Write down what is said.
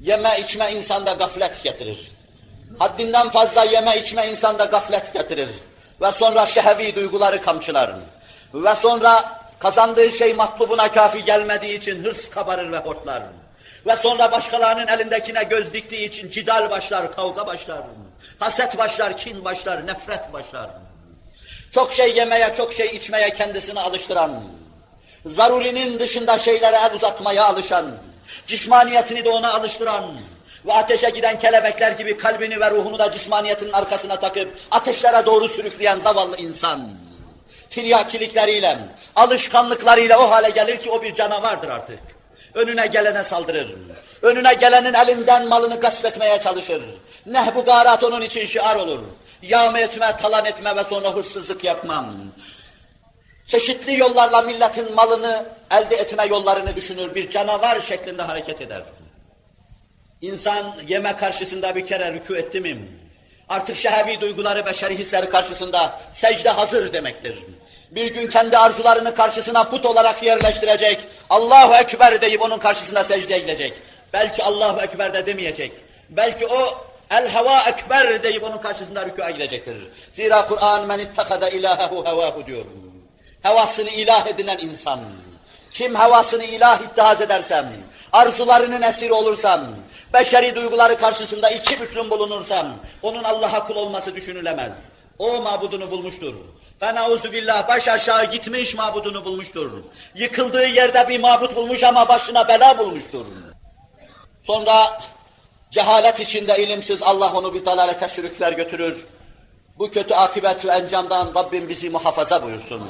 Yeme içme insanda gaflet getirir. Haddinden fazla yeme içme insanda gaflet getirir. Ve sonra şehevi duyguları kamçılar. Ve sonra kazandığı şey matlubuna kafi gelmediği için hırs kabarır ve hortlar. Ve sonra başkalarının elindekine göz diktiği için cidal başlar, kavga başlar. Haset başlar, kin başlar, nefret başlar. Çok şey yemeye, çok şey içmeye kendisini alıştıran, zarurinin dışında şeylere el uzatmaya alışan, cismaniyetini de ona alıştıran ve ateşe giden kelebekler gibi kalbini ve ruhunu da cismaniyetinin arkasına takıp ateşlere doğru sürükleyen zavallı insan. Tiryakilikleriyle, alışkanlıklarıyla o hale gelir ki o bir canavardır artık. Önüne gelene saldırır. Önüne gelenin elinden malını gasp etmeye çalışır. Nehbu garat onun için şiar olur. Yağma etme, talan etme ve sonra hırsızlık yapmam. Çeşitli yollarla milletin malını elde etme yollarını düşünür. Bir canavar şeklinde hareket eder. İnsan yeme karşısında bir kere rükû etti mi? Artık şehevi duyguları, beşeri hisleri karşısında secde hazır demektir. Bir gün kendi arzularını karşısına put olarak yerleştirecek. Allahu Ekber deyip onun karşısında secdeye gidecek. Belki Allahu Ekber de demeyecek. Belki o El heva ekber deyip onun karşısında rükûa gidecektir. Zira Kur'an men ittakada ilahehu hevahu diyor. Hevasını ilah edinen insan. Kim hevasını ilah ittihaz edersem, arzularının esiri olursam, beşeri duyguları karşısında iki büklüm bulunursam, onun Allah'a kul olması düşünülemez. O mabudunu bulmuştur. Fenauzu billah baş aşağı gitmiş mabudunu bulmuştur. Yıkıldığı yerde bir mabut bulmuş ama başına bela bulmuştur. Sonra cehalet içinde ilimsiz Allah onu bir dalalete sürükler götürür. Bu kötü akıbet ve encamdan Rabbim bizi muhafaza buyursun.